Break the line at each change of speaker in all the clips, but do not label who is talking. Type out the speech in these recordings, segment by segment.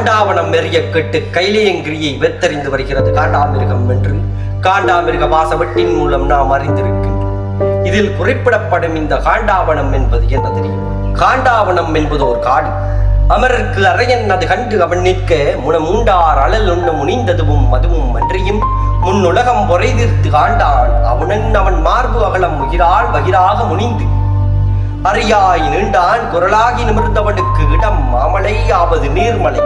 காண்டாவனம் எறிய கெட்டு கைலியங்கிரியை வெத்தறிந்து வருகிறது. காண்டாமிருகம் என்று காண்டாமிருக வாசவட்டின் மூலம் நாம் அறிந்திருக்கின்றோம். இதில் குறிப்பிடப்படும் இந்த காண்டாவனம் என்பது என்ன தெரியும்? காண்டாவனம் என்பது ஒரு காடு. அமரருக்கு அரையன் அது கண்டு அவன் நிற்க முன மூண்டார் அழல் உண்ண முனிந்ததுவும் மதுவும் அன்றியும் முன்னுலகம் பொறைதீர்த்து காண்டான். அவனன் அவன் மார்பு அகலம் உயிரால் வகிராக முனிந்து. அறியாய் நீண்டான் குரலாகி நிமிர்ந்தவனுக்கு இடம் மாமலை ஆவது நீர்மலை.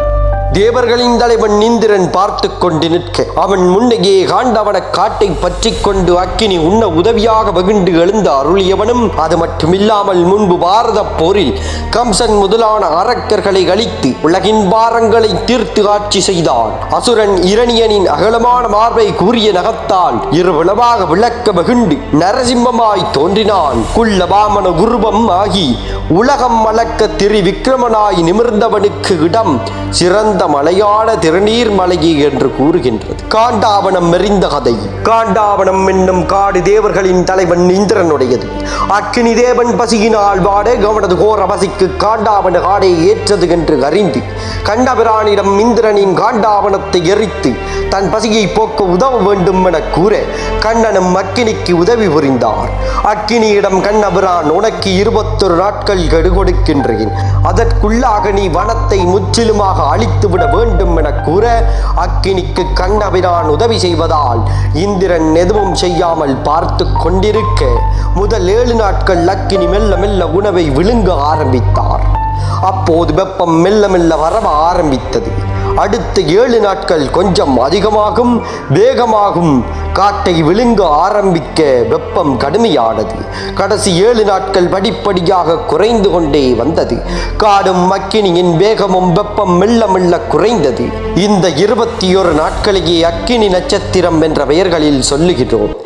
தேவர்களின் தலைவன் இந்திரன் பார்த்து கொண்டு நிற்க. அவன் முன்னையே காண்டவன காட்டை பற்றி கொண்டு அக்கினி உண்ண உதவியாக வெகுண்டு எழுந்த அருளியவனும் அது மட்டுமில்லாமல் முன்பு பாரத போரில் கம்சன் முதலான அரக்கர்களை அழித்து உலகின் பாரங்களை தீர்த்து ஆட்சி செய்தான். அசுரன் இரணியனின் அகலமான மார்பை கூறிய நகத்தால் இருவளவாக விளக்க வெகுண்டு நரசிம்மமாய் தோன்றினான். குள்ள வாமன உருவம் ஆகி உலகம் மலக்க திரு விக்ரமனாய் நிமிர்ந்தவனுக்கு இடம் சிறந்த மலையான திருநீர் மலையை என்று கூறுகின்றது. காண்டாவனம் மெறிந்த கதை. காண்டாவனம் என்னும் காடு தேவர்களின் தலைவன் இந்திரனுடையது. அக்கினி தேவன் பசியினால் வாட அவனது கோர பசிக்கு காண்டாவன காடை ஏற்றது என்று அறிந்து கண்டபிரானிடம் இந்திரனின் காண்டாவனத்தை எரித்து தன் பசியை போக்க உதவ வேண்டும் என கூற கண்ணனும் அக்கினிக்கு உதவி புரிந்தார். அக்கினியிடம் கண்ணபிரான் உனக்கு இருபத்தொரு நாட்கள் கெடுகொடுக்கின்றேன். அதற்குள்ளாக நீ வனத்தை முற்றிலுமாக அழித்து அழித்துவிட வேண்டும் என கூற அக்கினிக்கு கண்ணபிரான் உதவி செய்வதால் இந்திரன் எதுவும் செய்யாமல் பார்த்து கொண்டிருக்க முதல் ஏழு நாட்கள் அக்கினி மெல்ல மெல்ல உணவை விழுங்க ஆரம்பித்தார். அப்போது வெப்பம் மெல்ல மெல்ல வரவ ஆரம்பித்தது. அடுத்த ஏழு நாட்கள் கொஞ்சம் அதிகமாகும் வேகமாகும். காட்டை விழுங்க ஆரம்பிக்க வெப்பம் கடுமையானது. கடைசி ஏழு நாட்கள் படிப்படியாக குறைந்து கொண்டே வந்தது. காடும் அக்கினியின் வேகமும் வெப்பம் மெல்ல மெல்ல குறைந்தது. இந்த இருபத்தி ஒரு நாட்களையே அக்கினி நட்சத்திரம் என்ற பெயர்களில் சொல்லுகிறோம்.